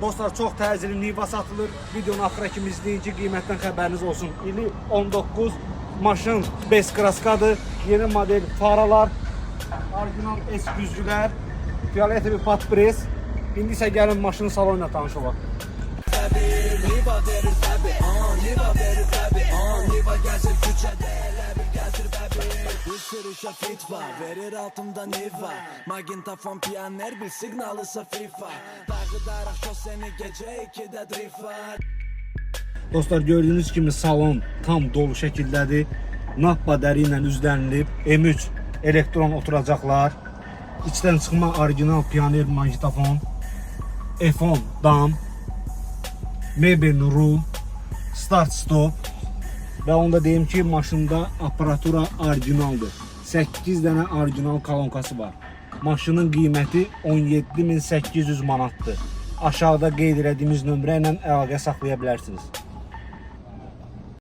Dostlar çox təcili Niva satılır. Videonun axıra kimi izləyin ki, qiymətdən xəbəriniz olsun. İli 19 maşın 5 kraskadır. Yeni model faralar, orijinal S güzgülər, fiyoletovi patpres. İndi isə gəlin maşının salonuyla tanış olaq. Sürüşe fit var Verir altımda niva Magintafon piyaner bir signalı FIFA Dağı daraq şoseni gece 2'de drift Dostlar gördüyünüz kimi salon tam dolu şəkildədir. Nappa dəri ilə üzlənilib. M3 elektron oturacaqlar. İçdən çıxma orijinal pioner maqnitofon. F10 dam. Mebel room. Start stop. Və onu da deyim ki, maşında aparatura orijinaldır. 8 dənə orijinal kolonkası var. Maşının qiyməti 17800 manatdır. Aşağıda qeyd etdiyimiz nömrə ilə əlaqə saxlaya bilərsiniz.